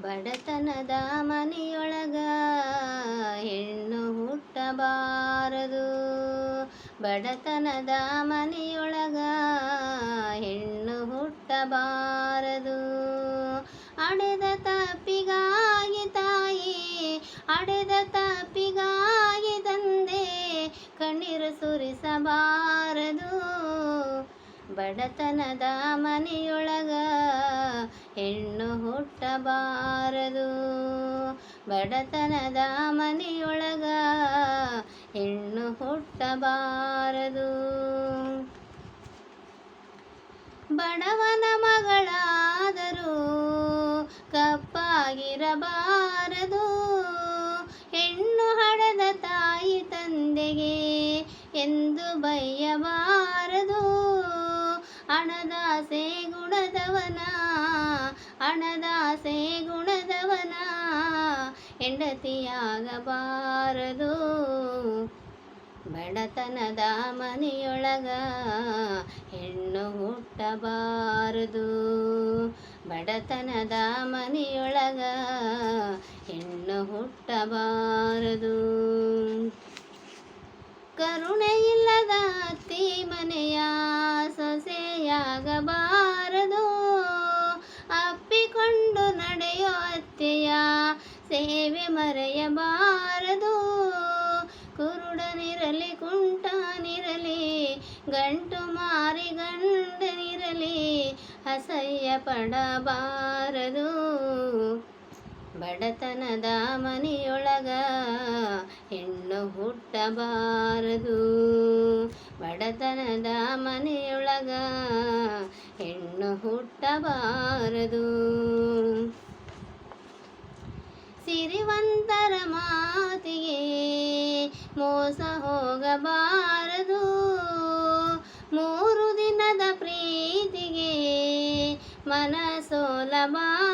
ಬಡತನದ ಮನೆಯೊಳಗ ಹೆಣ್ಣು ಹುಟ್ಟಬಾರದು. ಬಡತನದ ಮನೆಯೊಳಗ ಹೆಣ್ಣು ಹುಟ್ಟಬಾರದು. ಅಡೆದ ತಪ್ಪಿಗಾಗಿ ತಾಯಿ, ಅಡೆದ ತಪ್ಪಿಗಾಗಿ ತಂದೆ ಕಣ್ಣೀರು ಸುರಿಸಬಾರದು. ಬಡತನದ ಮನೆಯೊಳಗ ಹೆಣ್ಣು ಹುಟ್ಟಬಾರದು. ಬಡತನದ ಮನೆಯೊಳಗ ಹೆಣ್ಣು ಹುಟ್ಟಬಾರದು. ಬಡವನ ಮಗಳಾದರೂ ಕಪ್ಪಾಗಿರಬಾರದು. ಹೆಣ್ಣು ಹಡದ ತಾಯಿ ತಂದೆಗೆ ಎಂದು ಬೈಯಬಾರದು ಹಣದಾಸೆ ಗುಣದವನ ಹಣದಾಸೆ ಗುಣದವನ ಹೆಂಡತಿಯಾಗಬಾರದು. ಬಡತನದ ಮನೆಯೊಳಗ ಹೆಣ್ಣು ಹುಟ್ಟಬಾರದು. ಬಡತನದ ಮನೆಯೊಳಗ ಹೆಣ್ಣು ಹುಟ್ಟಬಾರದು. ಕರುಣೆ ಸೊಸೆಯಾಗಬಾರದು ಅಪ್ಪಿಕೊಂಡು ನಡೆಯೋ ಅತ್ತೆಯ ಸೇವೆ ಮರೆಯಬಾರದು. ಕುರುಡನಿರಲಿ ಕುಂಟನಿರಲಿ ಗಂಟು ಮಾರಿ ಗಂಡನಿರಲಿ ಅಸಹ್ಯ ಪಡಬಾರದು. ಬಡತನದ ಮನೆಯೊಳಗ ಹೆಣ್ಣು ಹುಟ್ಟಬಾರದು. ಬಡತನದ ಮನೆಯೊಳಗ ಹೆಣ್ಣು ಹುಟ್ಟಬಾರದು. ಸಿರಿವಂತರ ಮಾತಿಗೆ ಮೋಸ ಹೋಗಬಾರದು. ಮೂರು ದಿನದ ಪ್ರೀತಿಗೆ ಮನಸೋಲಬಾರದು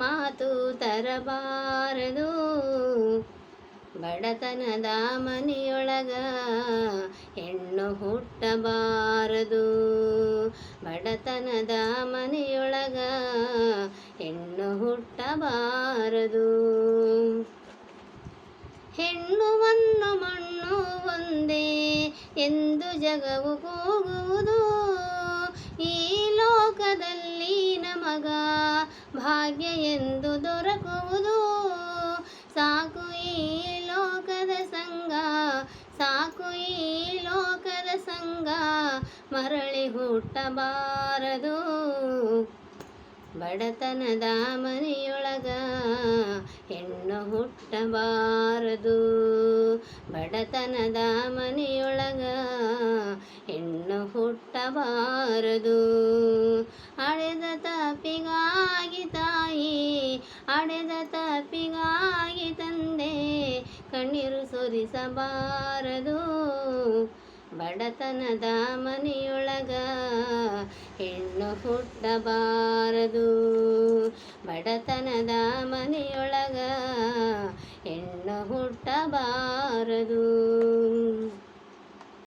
ಮಾತು ತರಬಾರದು. ಬಡತನದ ಮನೆಯೊಳಗ ಹೆಣ್ಣು ಹುಟ್ಟಬಾರದು. ಬಡತನದ ಮನೆಯೊಳಗ ಹೆಣ್ಣು ಹುಟ್ಟಬಾರದು. ಹೆಣ್ಣುವನ್ನು ಮಣ್ಣು ಒಂದೇ ಎಂದು ಜಗವು ಕೂಗುವುದು. ಈ ನಮಗ ಭಾಗ್ಯ ಎಂದು ದೊರಕುವುದು. ಸಾಕು ಈ ಲೋಕದ ಸಂಗ ಸಾಕು ಈ ಲೋಕದ ಸಂಗ ಮರಳಿ ಹುಟ್ಟಬಾರದು. ಬಡತನದ ಮನೆಯೊಳಗ ಹೆಣ್ಣು ಹುಟ್ಟಬಾರದು ಬಡತನದ ಮನೆಯೊಳಗ ಹೆಣ್ಣು ಹುಟ್ಟಬಾರದು ಅಡೆದ ತಪ್ಪಿಗಾಗಿ ತಾಯಿ ಅಡೆದ ತಪ್ಪಿಗಾಗಿ ತಂದೆ ಕಣ್ಣೀರು ಸುರಿಸಬಾರದು. ಬಡತನದ ಮನೆಯೊಳಗ ಹೆಣ್ಣು ಹುಟ್ಟಬಾರದು ಬಡತನದ ಮನೆಯೊಳಗ ಹೆಣ್ಣು ಹುಟ್ಟಬಾರದು